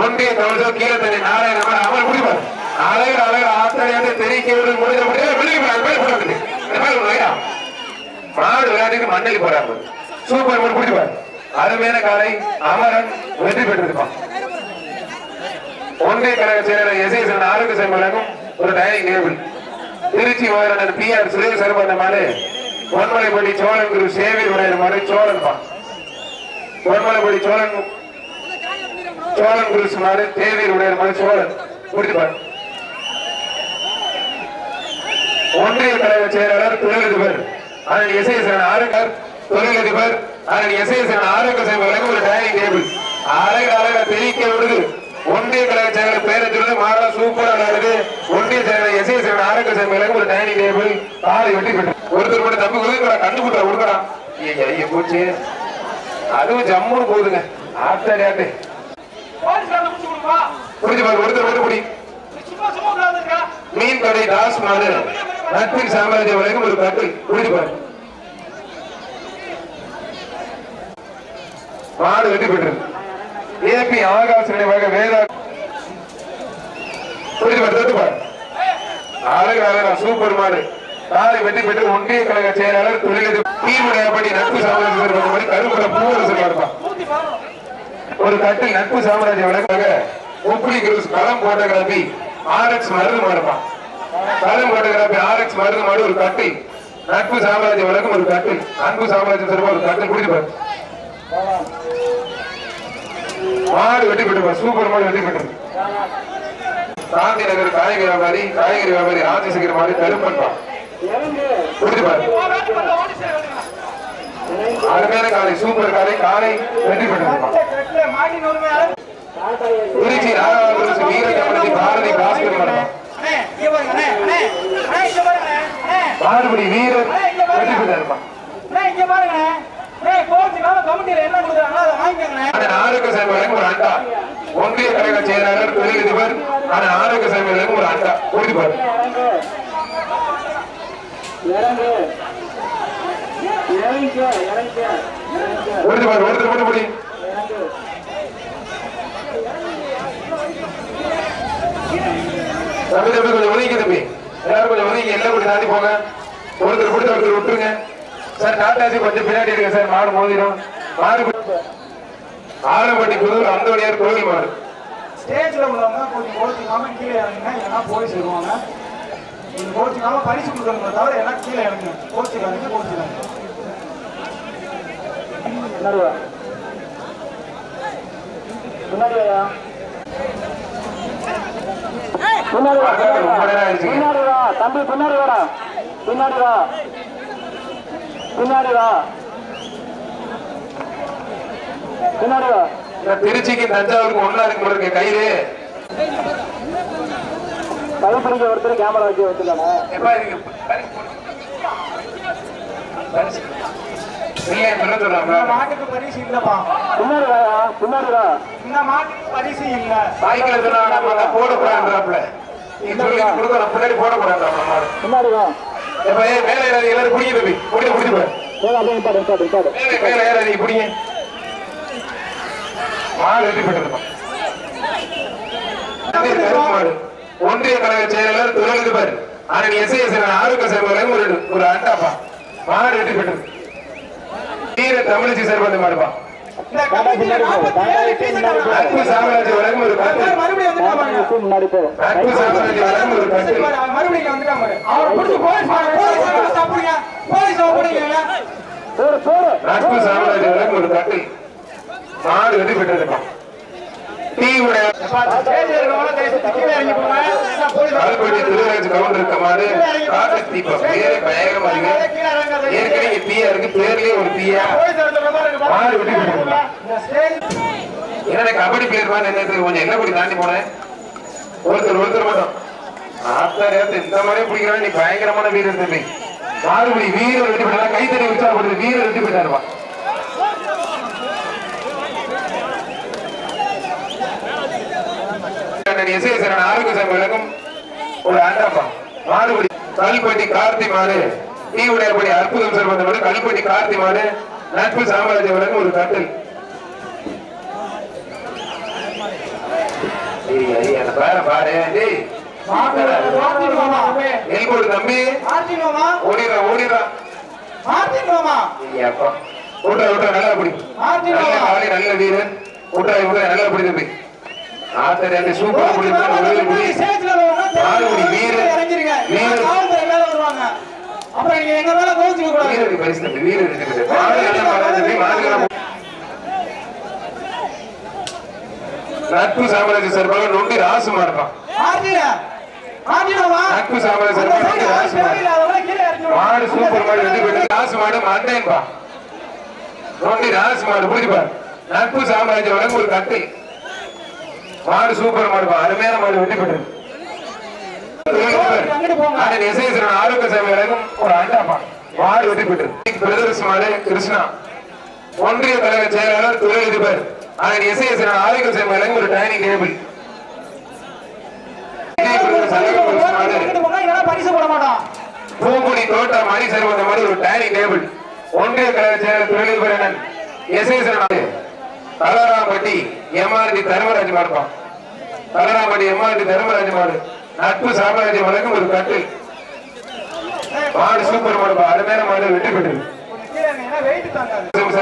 ஒன்றிய தமிழ் கீழே தண்ணி நாராயண அவர் முடிவார் அழகு அழகு ஆத்தரையாண்டு தெரிவிக்கிறது முடிஞ்ச முடியாது மாடு விளையாட்டுக்கு மண்ணில் போறாங்க சூப்பர் ஒரு பிடிப்பார் அருமையான காலை அமரன் வெற்றி பெற்றிருப்பான். ஒன்றிய கழக செயலர் எஸ் எஸ் ஆரோக்கிய செயல்பாடும் ஒரு டைனிங் டேபிள். திருச்சி மாவட்ட பி ஆர் சுரேஷ் சர்பந்த மாடு. பொன்மலைப்பட்டி சோழன் குரு சேவை உடைய மாடு சோழன் பா பொன்மலைப்பட்டி சோழன் சோழன் குரு சொன்னாரு தேவியர் மகன் சோழன். முடிச்சுப்பார் ஒன்றிய தலைவர் செயலாளர் தொழிலதிபர் அதன் சேன ஆரோக்கர் தொழிலதிபர் அதன் சேன ஆரோக்கிய சேவைகளுக்கு ஒரு டைனிங் டேபிள் அழகு அழக தெரிவிக்க விடுது. ஒன்றிய கழக செயலர் பேரத்தில் மாறா சூப்பரா நடக்குது ஒன்றிய செயலர் எஸ்ஐஎஸ் ஆரோக்கிய சேவைகளுக்கு ஒரு டைனிங் டேபிள் காலை வெட்டி பெற்று ஒருத்தர் கூட தம்பி கொடுக்குறா கண்டு கொடுத்தா கொடுக்குறான். ஐயா போச்சு. அதுவும் ஜம்முன்னு போகுதுங்க. ஆத்தாடி ஆட்டு மீன் கடை தாஸ் மாடு. நட்பின் சாம்ராஜ்யம் வரைக்கும் ஒரு கட்டில் பாரு. மாடு வெற்றி பெற்றது ஏபி ஆகாஷ் நினைவாக வேதா புரிஞ்சு பாரு தொட்டு பாரு. அழகு அழகா சூப்பர் மாடு. காலை வெற்றி பெற்று ஒன்றிய கழக செயலாளர் தொழிலதிபர் தீவுடையபடி நட்பு சாம்ராஜ்யம் கருப்புல பூவரசு மாடுப்பா ஒரு கட்டில் நட்பு சாம்ராஜ்ய வழக்காக உப்புளி குரூஸ் களம் போட்டோகிராபி ஆர்எக்ஸ் மருந்து மாடுப்பான் களம் போட்டோகிராபி ஆர்எக்ஸ் மருந்து மாடு ஒரு கட்டில். நட்பு சாம்ராஜ்ய வழக்கம் ஒரு கட்டில். அன்பு சாம்ராஜ்யம் சிறப்பா ஒரு கட்டில் குடிச்சு பாரு. மாடு வெட்டி பெற்று சூப்பர் மாடு வெட்டி பெற்றது காந்தி நகர் காய்கறி வியாபாரி காய்கறி வியாபாரி ராஜசேகர் மாடு கருப்பன் பா குடிச்சு பாரு. அருமையான காலை சூப்பர் காலை காலை வெற்றி பெற்றிருப்பான் திருச்சி ராகவாபுரம் வீர பாரதி பாஸ்கர் மடம் பாடுபடி வீரர் வெற்றி பெற்றிருப்பான் அந்த ஆரோக்கிய ஒன்றிய கழக செயலாளர் தொழிலதிபர் அந்த ஆரோக்கிய சேவைகளுக்கு ஒரு அண்டா. உறுதிப்பாடு உறுதிப்பார் பாரு ஒருத்தர் மட்டும் போடி தம்பி தம்பி கொஞ்சம் ஒதுங்கி தம்பி எல்லாரும் கொஞ்சம் ஒதுங்கி எல்லாம் கொஞ்சம் தாண்டி போங்க ஒருத்தர் பிடிச்ச ஒருத்தர் விட்டுருங்க சார் டாட்டாசி கொஞ்சம் பின்னாடி இருங்க சார் மாடு மோதிரும் மாடு ஆலப்பட்டி புதூர் அந்தோணியார் கோவில் மாடு ஸ்டேஜ்ல உள்ளவங்க கொஞ்சம் ஓடிக்காம கீழே இறங்குங்க. ஏன்னா போலீஸ் வருவாங்க நீங்க ஓடிக்காம பரிசு கொடுக்கணுங்க தவிர ஏன்னா கீழே இறங்குங்க. கோச்சிக்காதீங்க கோச்சிக்காங்க முன்னாடி வா முன்னாடி வாயா. பின்னாடி வா. ரொம்ப நேரம் ஆயிடுச்சு பின்னாடி வா. தம்பி பின்னாடி வாடா. பின்னாடி வா. பின்னாடி வா. பின்னாடி வா. இந்த திருச்சிக்கு தஞ்சாவூருக்கு ஒண்ணா இருக்கு போல இருக்கு கயிறு. கைப்பிடிக்க ஒருத்தர் கேமரா வச்சு வச்சுருக்காங்க போடு. இல்லையா சொல்ல சொல்றாங்க மாட்டுக்கு பரிசு இல்லப்பா. பின்னாடி வாயா பின்னாடி வா இந்த மாட்டுக்கு பரிசு இல்ல. சாய்க்கில சொன்னா நம்ம தான் போடக்கூடாதுன்றாப்ல நீ சொல்லி பின்னாடி போடக்கூடாதுன்றாப்ல மாடு பின்னாடி வா ஏன் மேல ஏறாது எல்லாரும் பிடிங்க தம்பி பிடி பிடிச்சு பாரு ஏன் அப்படியே நிப்பாடு நிப்பாடு நிப்பாடு மேல மேல ஏறாது பிடிங்க மாடு பெற்றிருப்பான் மாடு. ஒன்றிய கழக செயலாளர் தொழிலதிபர் அண்ணன் எஸ் எஸ் ஆரோக்கிய சேவைகளும் ஒரு ஒரு அண்டாப்பா. மாடு வெற்றி பெற்றது வீர தமிழிசை சேர்வந்த மாடுப்பா. இந்த கடைசி நாற்பத்தி ஏழு பீஸ் இருக்காங்க. நட்பு சாம்ராஜ்ய வழங்கும் ஒரு கட்டு மறுபடியும் வந்துட்டான் பாருங்க. முன்னாடி ஒரு மாடு வெற்றி பெற்றிருப்பான் கால்பட்டி திருவராஜ் கவுண்டர் இருக்க மாடு கார்த்திக் தீபம் பேரே பயங்கரமா இருக்கு. ஏற்கனவே தீயா இருக்கு. பேர்லயே ஒரு இருக்கு. மாடு வெட்டி கபடி பிளேயர் மாதிரி என்ன கொஞ்சம் என்ன படி தாண்டி போனேன். ஒருத்தர் ஒருத்தர் மட்டும். ஆத்தாரு இந்த மாதிரியே பிடிக்கிறான் நீ பயங்கரமான வீரர் தம்பி. மாறுபடி வீரர் வெட்டி போட்டா கைத்தறி உற்சாகப்படுது வீரர் வெட்டி போயிட்டாருப்பா. எஸ்ஐ ஆரோக்கிய சம்பளக்கும் ஒரு ஆண்டாப்பா. மாறுபடி கல்பட்டி கார்த்தி மாடு. டீ உடையபடி அற்புதம் செல்வந்த மாடு கல்பட்டி கார்த்தி மாடு நட்பு சாம்ராஜ்ய வழங்கும் ஒரு கட்டில். தம்பி. ஓடிடுறா ஓடிடுறா நல்லா பிடி நல்ல வீரன் நல்லா பிடி தம்பி. ஆத்த ரெண்டு சூப்பர் பிடி ஒரே பிடி ஆறுபடி வீரர் வீரர். அப்புறம் நீங்க எங்க மேல கோவிச்சுக்க கூடாது வீரருக்கு பரிசு தம்பி வீரர் இருக்குது தம்பி மாடு நல்லா நட்பு சாம்ராஜ்ய சார்பாக நொண்டி ராசு மார்டினமா நட்பு சாம்ராஜ்ய சார்பாக ராசு மாடு சூப்பர் மாடு வெற்றி பெற்று ராசு மாடு மண்டேன்பா நொண்டி ராசு மாடு புரிஞ்சுப்பா நட்பு சாம்ராஜ்ய வழங்கும் ஒரு கட்டை. மாடு சூப்பர் மாடுப்பா அருமையான மாடு வெற்றி ஆரோக்கிய சேவை ஒரு அண்டாப்பா மாடு வெற்றி பிரதர்ஸ் மாடு கிருஷ்ணா. ஒன்றிய செயலாளர் ஆரோக்கிய ஒரு டைனிங் டேபிள். பூங்குடி தோட்டம் மணி சர்வந்த மாதிரி ஒரு டைனிங் டேபிள். ஒன்றிய தலைவர் செயலாளர் தொழிலதிபர் அண்ணன் எஸ்ஐஸ்வரன் தலராம்பட்டி. எம்ஆர்டி தர்மராஜ் மாடுப்பான் தலராம்பட்டி எம்ஆர்டி தர்மராஜ் மாடு நட்பு சாம்ராஜ்யம் வழங்கும் ஒரு கட்டு மாடு சூப்பர் மாடுப்பா அருமையான மாடு வெற்றி பெற்று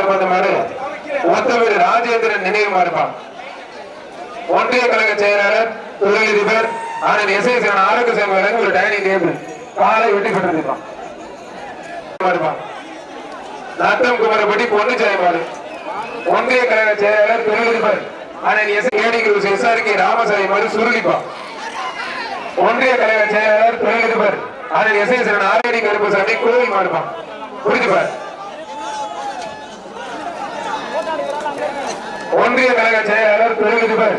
கொஞ்சம் மாடு. ஒத்தவீடு ராஜேந்திரன் நினைவு மாடுப்பா. ஒன்றிய கழக செயலாளர் தொழிலதிபர் ஆனால் எஸ்ஐ சேவன் ஆரோக்கிய சேவை வழங்கும் ஒரு டைனிங் டேபிள். காலை வெட்டி பெற்றிருப்பான் மாடுப்பா. நத்தம் குமரப்பட்டி பொன்னுச்சாய் மாடு. ஒன்றிய கழக செயலாளர் தொழிலதிபர் அண்ணன் எஸ் ஏடிகிரு எஸ்ஆர்கே ராமசாமி மாடு சுருளிப்பா ஒன்றிய தலைவர் செயலாளர் தொழிலதிபர் ஆனால் S S Saran RAD Karuppasamy கோவில் மாடுப்பான் புரிஞ்சுப்பார் ஒன்றிய கழக செயலாளர் தொழிலதிபர்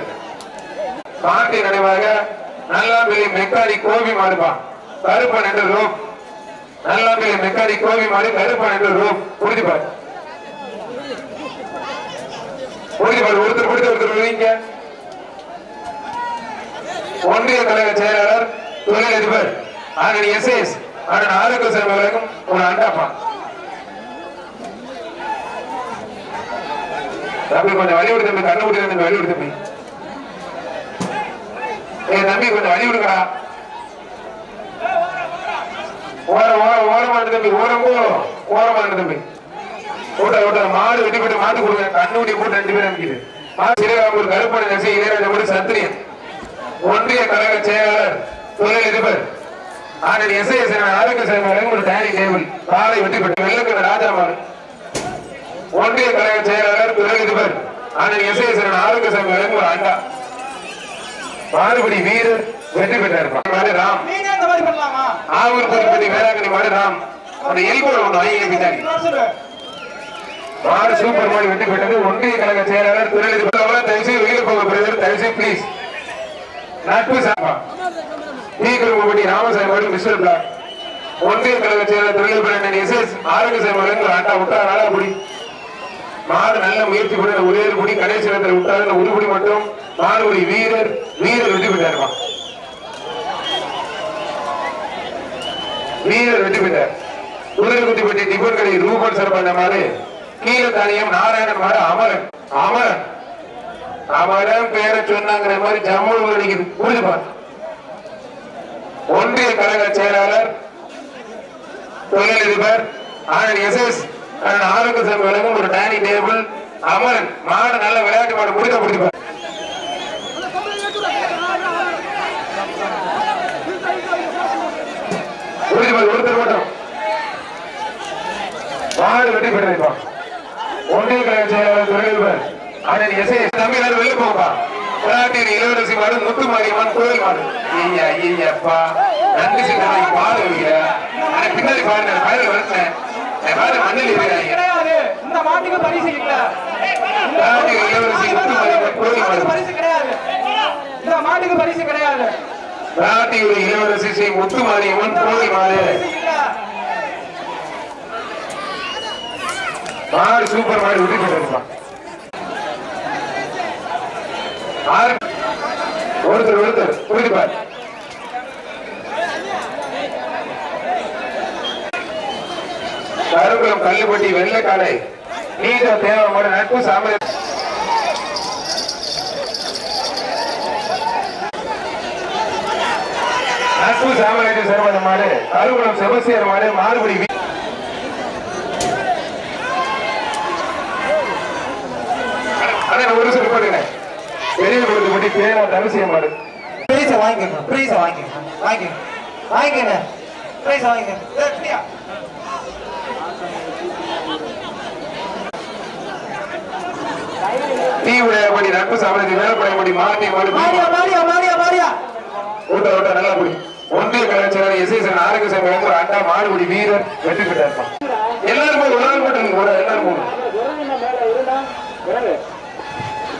பார்ட்டி நினைவாக நல்லாம்பிள்ளி மெக்கானிக் கோவி மாடுப்பான் கருப்பன் என்ற ரூப். நல்லாம்பிள்ளி மெக்கானிக் கோவி மாடு கருப்பன் என்ற ரூப். புரிஞ்சுப்பார் புரிஞ்சுப்பார் ஒருத்தர் பிடித்த ஒருத்தர் விழுங்க ஒன்றிய கழக செயலாளர் தொழிலதிபர் அண்ணன் எஸ் அண்ணன் ஆரோக்கிய சேவை வழங்கும் அண்டாப்பா. தம்பி கொஞ்சம் வழிவிடு தம்பி கண்ணு விட்டு தம்பி வழி விடு தம்பி. ஏ தம்பி கொஞ்சம் வழி ஓரம் ஓரம் ஓர ஓரமாட்டு தம்பி ஓரம் போ ஓரமாட்டு தம்பி. ஓட்ட ஓட்ட மாடு வெட்டி போட்டு மாட்டு கொடுங்க. கண்ணு ஊட்டி போட்டு ரெண்டு பேரும் அமைக்குது சிறுகாம்பூர் கருப்பணி நசி இளையராஜா கூட சத்திரியன் ஒன்றிய கழக செயலாளர் தொழிலதிபர் அண்ணன் எஸ் எஸ் ஆரோக்கிய சேவை ஒரு டைனிங் டேபிள் காலை வெட்டி போட்டு வெள்ளக்கண்ண ராஜா மாடு ஒன்றிய கழக செயலாளர் தொழிலதிபர் அண்ணன் எஸ் எஸ் ஆரோக்கிய சேவை ஒரு அண்டா மாறுபடி வீரர் வெற்றி பெற்றார். ராம். ஆவூர் புதுப்பட்டி வேளாங்கண்ணி மாடு ராம். அந்த எல்கோட ஒன்று வாங்கி பின்னாடி. மாடு சூப்பர் மாடு வெற்றி பெற்றது. ஒன்றிய கழக செயலாளர் தொழிலதிபர் தயவுசெய்து வெளியில் போக பிரதர் தயவுசெய்து பிளீஸ் நட்பு சாப்பா தீக்கிரமப்பட்டி ராமசாமி அவர்கள் மிஸ்டர் பிளாக் ஒன்றிய கழக செயலாளர் திருநெல்வேலி அண்ணன் எஸ் எஸ் ஆரோக்கிய சேவை ஆட்டா விட்டார் நாளா புடி மாடு நல்ல முயற்சி பண்ண ஒரே ஒரு முடி கடைசி இடத்துல விட்டாரு. ஒரு குடி மட்டும் மாடுபடி வீரர் வீரர் வெற்றி பெற்றாருமா? வீரர் வெற்றி பெற்றார். குதிரைக்குத்திப்பட்டி டிபன் கடை ரூபன் சார் பண்ண மாதிரி தானியம் நாராயணன் மாடு அமரன். அமரன். அமரன் பேரை சொன்னாங்கிற மாதிரி ஜம்முள் அடிக்குது. புரிஞ்சுப்பா ஒன்றிய கழக செயலாளர் தொழிலதிபர் அண்ணன் எஸ் எஸ் ஆரோக்கிய சேவை வழங்கும் ஒரு டைனிங் டேபிள். அமரன் மாடு நல்ல விளையாட்டு மாடு முடிக்க முடிப்பார் ஒருத்தர் மட்டும் மாடு வெற்றி பெற்றிருப்பான் ஒன்றிய கழக செயலாளர் தொழிலதிபர் அண்ணன் எஸ் எஸ் தம்பி எல்லாரும் வெளில போங்கப்பா விளையாட்டின் இளவரசி மாடு முத்து மாரியம்மன் கோயில் மாடு ஐயா ஐயப்பா நன்றி சிந்தனை பாடு வைக்கிற ஆனா பின்னாடி பாருங்க பயிர் வருத்தேன் பாரு மண்ணில் இருக்கிறாங்க கிடையாது. இந்த மாட்டுக்கு பரிசு இல்ல. விளையாட்டின் இளவரசி முத்து மாரியம்மன் கோயில் மாடு பரிசு கிடையாது. இந்த மாட்டுக்கு பரிசு கிடையாது. விளையாட்டின் இளவரசி ஸ்ரீ முத்து மாரியம்மன் கோயில் மாடு பரிசு இல்ல மாடு சூப்பர் மாடு வெற்றி பெற்றிருப்பான் ஒருத்தர் ஒருத்தர் புரிஞ்சுப்பார் கருங்குளம் கல்லுப்பட்டி வெள்ளைக்காடை நீத தேவ நட்பு சாமி நட்பு சாம்ராஜ்ய சர்வத மாடு. கருகுளம் செபஸ்தியர் மாடு மாறுபடி வீ- அண்ணா நான் ஒரு சொல்லி போட்டுங்க பெரிய பேரா தரிசிய மாடு. பிரைஸ வாங்கிக்கோங்க பிரைஸ வாங்கிக்கோங்க வாங்கிக்கோங்க வாங்கிக்கோங்க பிரைஸ் வாங்கிக்கோங்க ஏய், பிரியா. தீ விளையாடி நட்பு சாம்ராஜ்ய வேலைப்படையபடி மாட்டி மாடு மாரியா மாரியா மாரியா மாரியா ஊட்ட ஊட்ட நல்லா புடி. ஒன்றிய கலாச்சாரம் எஸ்ஐசன் ஆரோக்கிய சங்கம் ஒரு அண்டா மாடுபிடி வீரர் வெற்றி பெற்றார் எல்லாரும் போய் ஒரு நாள் மட்டும் கூட எல்லாரும் போகணும்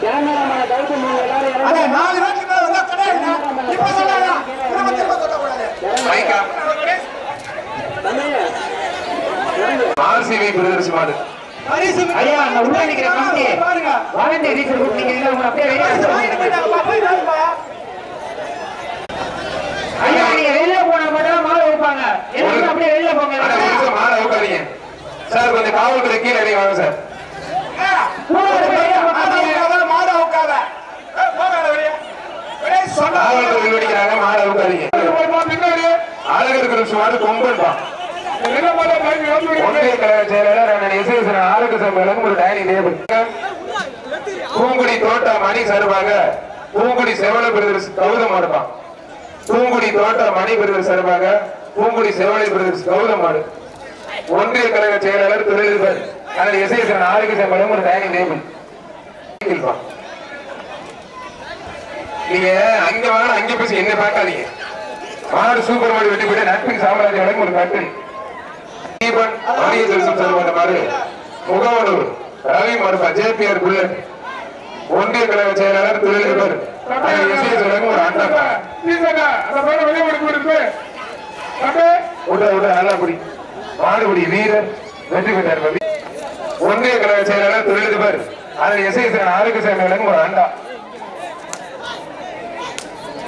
நாலு பேருக்கு மேல வந்தா கிடையாதுண்ணே. இப்ப சொல்லாதா? திரும்ப திரும்ப சொல்லக்கூடாது. மாடு ஐயா அந்த உள்ள நிக்கிற பாருங்க. வாலண்டியர் டீச்சர் கூப்பிட்டீங்க உங்களை அப்படியே. ஐயா நீங்க வெளில போனா மட்டும் மாலை வைப்பாங்க எல்லாரும் அப்படியே வெளில போங்க மாடை உட்காதீங்க சார் கொஞ்சம் காவல்துறை கீழே இறங்கி வாங்க சார் வெளியே சொன்னா- காவல்துறை வெடிக்கிறாங்க ஒன்றிய கழக செயலாளர் அண்ணன் ஆரோக்கிய ஒரு டைனிங் டேபிள். பூங்குடி தோட்டா மணி சார்பாக பூங்குடி செவல பிரதர்ஸ் கௌதம் ஆடுப்பான் பூங்குடி தோட்டா மணி பிரதர்ஸ் சார்பாக பூங்குடி செவலை பிரதர்ஸ் கௌதம் ஆடு. ஒன்றிய கழக செயலாளர் தொழிலதிபர் அண்ணன் எஸ்எஸ் ஆரோக்கிய சங்கம் ஒரு டைனிங் டேபிள். நீங்க அங்க வாங்க அங்க பேசி என்ன பார்க்காதீங்க. மாடு சூப்பர் மாடு வெட்டி போயிட்டு நட்பின் சாம்ராஜ்யம் வழங்கும் ஒரு கட்டு தீபன் மணிய தரிசனம் தருவாங்க மாடு. முகவனூர் ரவி மருப்பா ஜேபிஆர் புல்லட். ஒன்றிய கழக செயலாளர் தொழிலதிபர் எஸ்எஸ் வழங்கும் ஒரு அண்டா விட விட நல்லா பிடி மாடுபிடி வீரர் வெற்றி பெற்றார் ரவி. ஒன்றிய கழக செயலாளர் தொழிலதிபர் அதில் எஸ்ஐ ஆரோக்கிய சேவை வழங்கும் ஒரு அண்டா